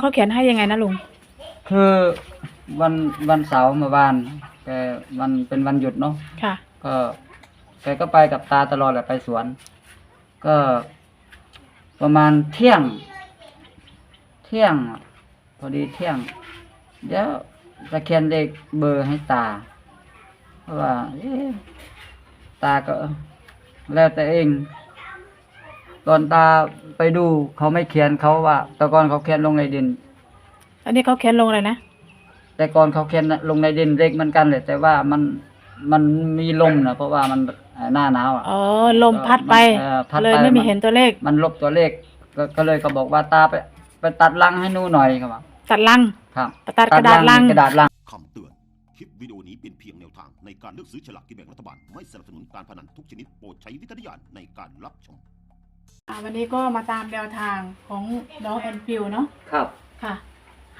เขาเขียนให้ยังไงนะลุง คือวันวันเสาร์เมื่อวานแกวันเป็นวันหยุดเนาะค่ะ ก็แกก็ไปกับตาตลอดแหละไปสวน ก็ประมาณเที่ยง เที่ยง พอดีเที่ยง เดี๋ยวจะเขียนเลขเบอร์ให้ตา เพราะว่าเอ๊ะตาก็ แล้วแต่เอง ตอนตาไปดูเขาไม่เขียนเขาว่าแต่ก่อนเขาเขียนลงในดิน อันนี้เขาเขียนลงอะไรนะ แต่ก่อนเขาเขียนลงในดินเล็กเหมือนกันเลยแต่ว่ามันมันมีลมนะเพราะว่ามันเอ่อหน้าหนาวอะอ๋อลมพัดไปเออพัดไปเลยไม่มีมันเห็นตัวเลข มันลบตัวเลขก็ก็เลยเขาบอกว่าตาไปไปตัดลังให้หนูหน่อยครับว่าตัดลังครับตัดกระดาษลังกระดาษลังคำเตือน คลิปวิดีโอนี้เป็นเพียงแนวทางในการเลือกซื้อฉลากกินแบ่งรัฐบาล ไม่สนับสนุนการพนันทุกชนิดโปรดใช้วิจารณญาณในการรับชม อ่าวันนี้ก็มาตามแนวทางของน้องแอนฟิวเนาะครับ ค่ะ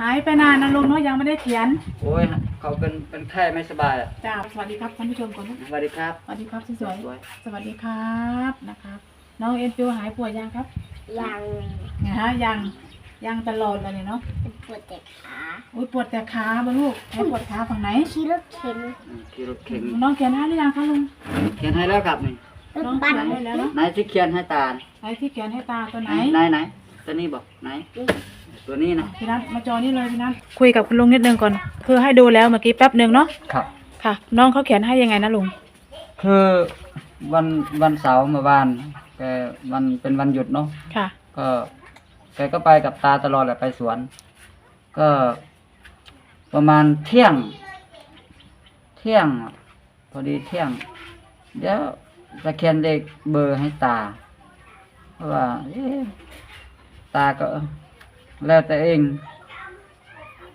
หายไปนานนะลุงเนาะยังไม่ได้เขียนโอ้ยเขาเป็นเป็นไข้ไม่สบายอะจ้าสวัสดีครับท่านผู้ชมก่อนนะสวัสดีครับ สวัสดีครับสวยสวยๆสวัสดีครับนะครับน้องแอนฟิวหายป่วยยังครับยังนะฮะยังยังตลอดเลยเนี่ยเนาะปวดแต่ขาอุ้ยปวดแต่ขาบ่ลูกให้ปวดขาฝั่งไหนขี่รถเข็นอืมขี่รถเข็นน้องเขียนให้หรือยังคะลุงเขียนให้แล้วครับนี่ รถน้องบัเขีสยนให้แล้วเนาะไหนที่เขียนให้ตาไหนที่เขียนให้ตาตัวไหนไหนไหนตัวนี้บอกไหน ตัวนี้นะพี่นัทมาจอนี่เลยพี่นัทคุยกับคุณลุงนิดนึงก่อน คือให้ดูแล้วเมื่อกี้แป๊บหนึ่งเนาะครับ ค่ะ น้องเขาเขียนให้ยังไงนะลุงคือวันวันเสาร์เมื่อวานแกวันเป็นวันหยุดเนาะค่ะ ก็แกก็ไปกับตาตลอดแหละไปสวน ก็ประมาณเที่ยง เที่ยง พอดีเที่ยง เดี๋ยว จะเขียนเลขเบอร์ให้ตา เพราะว่าเอ๊ะตาก็แล้วแต่เอง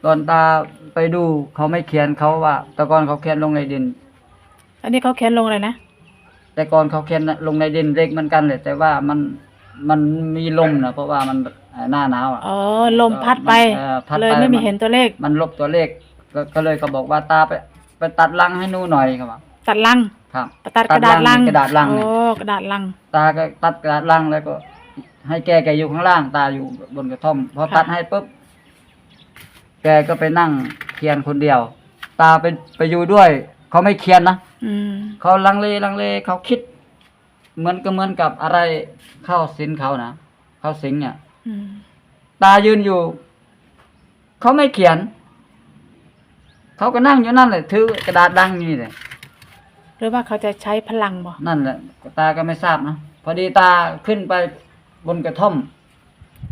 ตอนตาไปดูเขาไม่เขียนเขาว่า แต่ก่อนเขาเขียนลงในดิน อันนี้เขาเขียนลงอะไรนะ แต่ก่อนเขาเขียนลงในดินเล็กเหมือนกันเลยแต่ว่ามันมันมีลมนะเพราะว่ามันเอ่อหน้าหนาวอะอ๋อลมพัดไปเออพัดไปเลยไม่มีมันเห็นตัวเลข มันลบตัวเลข ก็ก็เลยเขาบอกว่าตาไป ไปตัดลังให้หนูหน่อยครับว่า ตัดลังครับ ตัดกระดาษลังกระดาษลังโอ้เนี่ยกระดาษลัง ตาก็ตัดกระดาษลังแล้วก็ ให้แกแกอยู่ข้างล่าง ตาอยู่บนกระท่อมพอค่ะ ตัดให้ปุ๊บแกก็ไปนั่งเคียนคนเดียว ตาไปไปอยู่ด้วย เขาไม่เคียนนะอืมเขาลังเลลังเลเขาคิด เหมือนก็เหมือนกับอะไรเข้าสินเขานะเข้าสิงเนี่ย อืมตายืนอยู่ เขาไม่เขียน เขาก็นั่งอยู่นั่นแหละถือกระดาษดังนี่เลย หรือว่าเขาจะใช้พลังบ่นั่นแหละตาก็ไม่ทราบนะพอดีตาขึ้นไปบนกระท่อม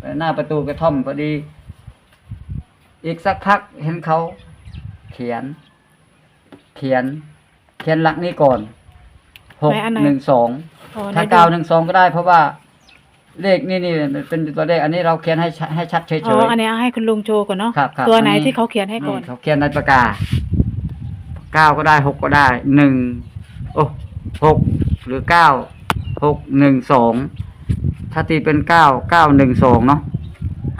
ไปหน้าประตูกระท่อมพอดี อีกสักพักเห็นเขา เขียน เขียน เขียนหลักนี้ก่อนหกไหนอันไหนหนึ่งสองอ๋อถ้าไหนดูเก้าหนึ่งสองก็ได้ เพราะว่าเลขนี่นี่เป็นตัวเลข อันนี้เราเขียนให้ชัดให้ชัดเฉยอ๋อๆอันนี้ให้คุณลุงโชว์ก่อนเนาะครับครับตัวไหนอันนี้ ที่เขาเขียนให้ก่อนนี่เขาเขียนในปากกาเก้าก็ได้หกก็ได้หนึ่ง โอ้หกหรือเก้าหกหนึ่งสองถ้าตีเป็นเก้าเก้าหนึ่งสองเนาะ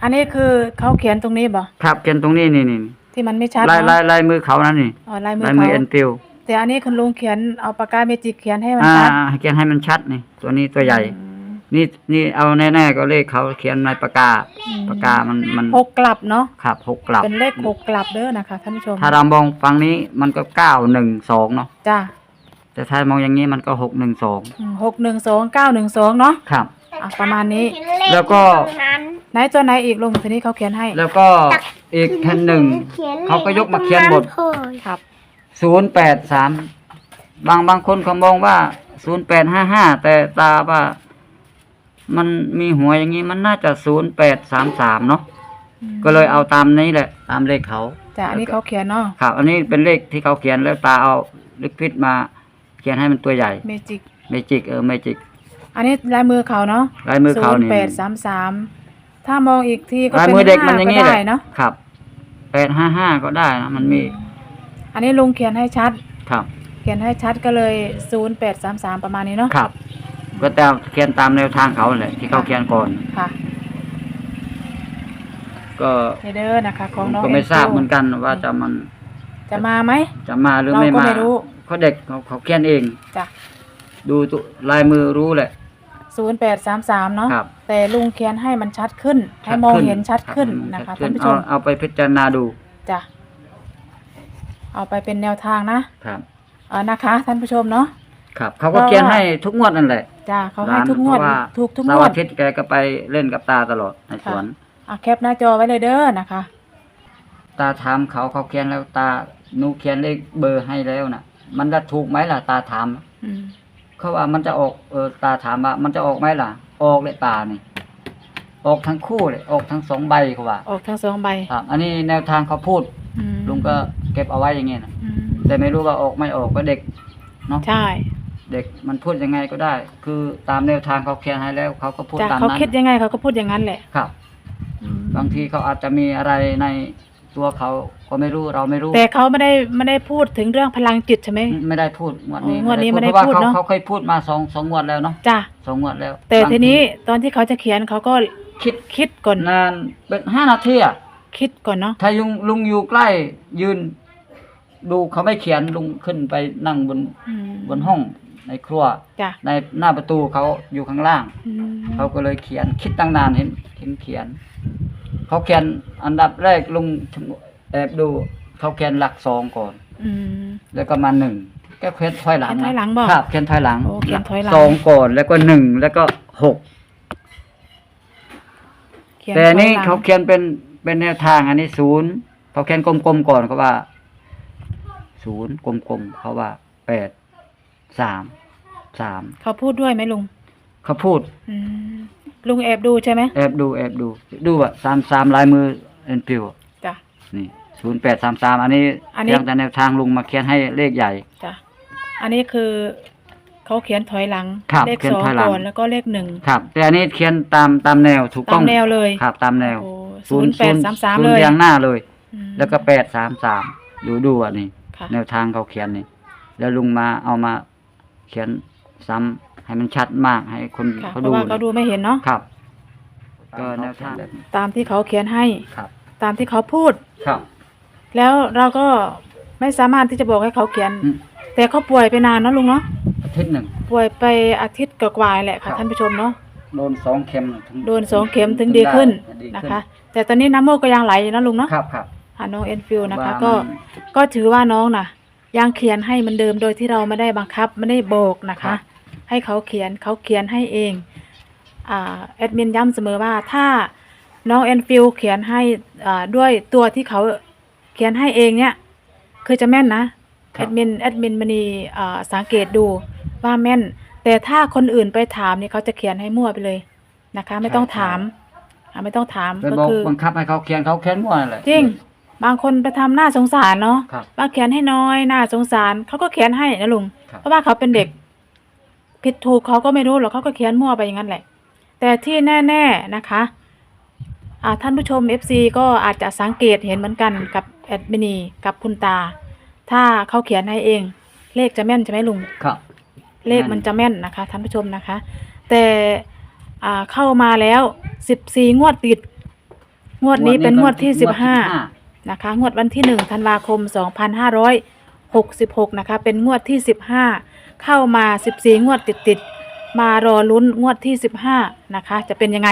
อันนี้คือเขาเขียนตรงนี้บ่ครับเขียนตรงนี้นี่นี่ที่มันไม่ชัดลายเนาะลายลายมือเขานั่นนี่อ๋อลายมือลายมือเขาเอ็นฟิลแต่อันนี้คุณลุงเขียนเอาปากกาเมจิกเขียนให้มันอ่าชัดเขียนให้มันชัดนี่ ตัวนี้ตัวใหญ่อืมนี่นี่เอาแน่ๆก็เลขเขาเขียนในปากกาอืมปากกามันมันหกกลับเนาะครับหกกลับเป็นเลขหกกลับเด้อนะคะท่านผู้ชมถ้าเรามองฝั่งนี้มันก็เก้าหนึ่งสองเนาะจ้า แต่ถ้ามองอย่างนี้มันก็หกหนึ่งสองหกหนึ่งสองเก้าหนึ่งสองเนาะครับ อะประมาณนี้เห็เขแล้วก็ตรงนั้นไหนตัวไหนอีกลุงทีนี้เขาเขียนให้ แล้วก็อีกแผ่นหนึ่งขียนลขเขาก็ยกมาเขียนบทตรงนั้นครับ ศูนย์แปดสามบางบางคนเขามองว่าศูนย์แปดห้าห้าแต่ตาว่า มันมีหัวอย่างนี้มันน่าจะศูนย์แปดสามสามเนาะก็เลยเอาตามนี้แหละ ตามเลขเขา จ้ะอันนี้เขาเขียนเนาะ ครับ อันนี้เป็นเลขที่เขาเขียนแล้วตาเอาลิควิดมา เขียนให้มันตัวใหญ่เมจิก เมจิกเออเมจิกอันนี้ลายมือเขาเนาะลายมือเขาศูนย์นี่แปดสามสามถ้ามองอีกทีก็ลายเป็นมือเด็กมันห้าอย่างก็นี้แหได้ละเนาะครับแปดห้าห้าก็ได้นะมันมี อันนี้ลุงเขียนให้ชัด ครับ เขียนให้ชัดก็เลยศูนย์แปดสามสามประมาณนี้เนาะครับ ก็แต่เขียนตามแนวทางเขาแหละที่เขาเขียนก่อนค่ะก็นี่เด้อนะคะของน้องก็ไม่เอ็นทราบโฟเหมือนกันว่าจะมัน จะมาไหมจะมาหรือเราไม่ก็มาไม่รู้ เขาเด็กเขาเขาเขียนเอง จ้ะดูตัวลายมือรู้แหละ ศูนย์แปดสามสามเนาะครับ แต่ลุงเขียนให้มันชัดขึ้น ให้มองเห็นชัดขึ้นนะคะชัท่านดผู้ชเอามเอาไปพิจารณาดูจ้ะเอาไปเป็นแนวทางนะครับ เออนะคะ ท่านผู้ชมเนาะ ครับเขาก็ก็เขียนให้ทุกงวดนั่นแหละจ้ะเขาให้ทุกงวดเพราะว่าถูกทุกงเสาร์วดอาทิตย์แกก็ไปเล่นกับตาตลอดในสวน อะแคปหน้าจอไว้เลยเด้อนะคะ ตาถามเขาเขาเขียนแล้วตาหนูเขียนเลขเบอร์ให้แล้วน่ะ มันจะถูกไหมล่ะ ตาถามอืมเขาว่ามันจะออกเออตาถามว่ามันจะออกไหมล่ะ ออกเลยตานี่ ออกทั้งคู่เลย ออกทั้งสองใบเขาว่า ออกทั้งสองใบครับอันนี้แนวทางเขาพูดอืมลุงก็เก็บเอาไว้อย่างเงี้ยนะอืมแต่ไม่รู้ว่าออกไม่ออกก็เด็กเนาะใช่ เด็กมันพูดยังไงก็ได้ คือตามแนวทางเขาเขียนให้แล้วเขาก็พูดจ้ะตามเขานั้นคิดยังไงเขาก็พูดอย่างนั้นแหละครับอืมบางทีเขาอาจจะมีอะไรใน ตัวเขาก็ไม่รู้เราไม่รู้แต่เขาไม่ได้ไม่ได้พูดถึงเรื่องพลังจิตใช่ไหม ไม่ได้พูดงวดนี้อ๋องวดนี้ไม่ได้เพราะว่าพูดเขาเนอะ เขาเคยพูดมาสองสองงวดแล้วเนาะจ้ะสองงวดแล้วแต่บางทีนี้ตอนที่เขาจะเขียนเขาก็คิดคิดก่อนนานเป็นห้านาทีอะคิดก่อนเนาะถ้าลุงลุงอยู่ใกล้ยืน ดูเขาไม่เขียนลุงขึ้นไปนั่งบนอืมบนห้องในครัว จ้ะในหน้าประตูเขาอยู่ข้างล่าง อืมเขาก็เลยเขียนคิดตั้งนานเห็นเห็นเขียน เขาเขียนอันดับแรกลุงแอบดูเขาเขียนหลักสองก่อน อืม แล้วก็มาหนึ่งก็เขียนถอยหลังเขียนถอยหลังนะบอกครับเขียนถอยหลังโอ้เขียนถอยหลัง สองก่อนแล้วก็หนึ่งแล้วก็หกเขียแต่อันนี่ถอยหลังเขาเขียนเป็นเป็นแนวทางอันนี้ศูนย์เขาเขียนกลมๆก่อนเขาว่าศูนย์กลมๆเขาว่าแปดสามสามเขาพูดด้วยไหมลุงเขาพูดอืม ลุงแอบดูใช่ไหมแอบดูแอบดู ดูว่าสามสามลายมือเอ็นปิวจ้ะ นี่ศูนย์แปดสามสามอันนี้อันนี้ เพียงแต่แนวทางลุงมาเขียนให้เลขใหญ่ จ้ะ อันนี้คือเขาเขียนถอยหลัง ครับเลขเขียนสองถอยหลัง ก่อนแล้วก็เลขหนึ่ง ครับ แต่อันนี้เขียนตามตามแนวถูกตาต้อมงแนวเลยครับตามแนวโอ้ศูนย์แปดสามสามศูนเลย์ยเรียงหน้าเลย อืมแล้วก็แปดสามสามดูดูอันนี้ ค่ะ แนวทางเขาเขียนนี่ แล้วลุงมาเอามาเขียนซ้ำ ให้มันชัดมากให้คนค่ะเขาเพดูราะว่าเขาดูไม่เห็นเนาะครับ ก็แนวทางแบบนี้ตามที่เขาเขียนให้ ครับ ตามที่เขาพูด ครับ แล้วเราก็ไม่สามารถที่จะบอกให้เขาเขียน อืม แต่เขาป่วยไปนานเนาะลุงเนาะอาทิตย์หนึ่ง ป่วยไปอาทิตย์กว่าๆแหละครัค่ะบท่านผู้ชมเนาะโดนสองเข็มถึงโดนสองเข็มถึงดีขึ้นดีนะขึ้คะ แต่ตอนนี้น้ำมูกก็ยังไหลอยู่นะลุงเนาะครับครับหาน้องเอ็นฟิลนะคะ ว่าก็มันก็ถือว่าน้องน่ะ ยังเขียนให้เหมันเดิมโดยที่เราไม่ได้บังคับไม่ได้โบกนะครัคะบ ให้เขาเขียนเขาเขียนให้เองอ่าแอดมินย้ำเสมอว่าถ้าน้องเอ็นฟิลเขียนให้อ่าด้วยตัวที่เขาเขียนให้เองเนี่ยคือจะแม่นนะแอดมินแอดมินมณีอ่าสังเกตดูว่าแม่น แต่ถ้าคนอื่นไปถามเนี่ยเขาจะเขียนให้มั่วไปเลยนะคะ ไม่ต้องถามอ่าไม่ต้องถามไปก็บอกคือบังคับให้เขาเขียนเขาเขียนมั่วนั่นแหละจริงบางคนไปทำหน้าสงสารเนาะครับว่าเขียนให้น้อยหน้าสงสารเขาก็เขียนให้นะลุงครับเพราะว่าเขาเป็นเด็ก ผิดถูกเขาก็ไม่รู้หรอกเขาก็เขียนมั่วไปอย่างนั้นแหละ แต่ที่แน่ๆนะคะอ่าท่านผู้ชม FC ก็อาจจะสังเกตเห็นเหมือนกันกับแอดมินีกับคุณตา ถ้าเขาเขียนให้เอง เลขจะแม่นใช่ไหมลุง ครับ เลขมันจะแม่นนะคะท่านผู้ชมนะคะ แต่อ่าเข้ามาแล้วสิบสี่งวดติด งวดนี้เป็นงวดที่สิบห้านะคะ งวดวันที่หนึ่งธันวาคมสองพันห้าร้อย หกสิบหกนะคะ เป็นงวดที่สิบห้าเข้ามาสิบสี่งวดติดติดๆ มารอลุ้นงวดที่สิบห้านะคะ จะเป็นยังไง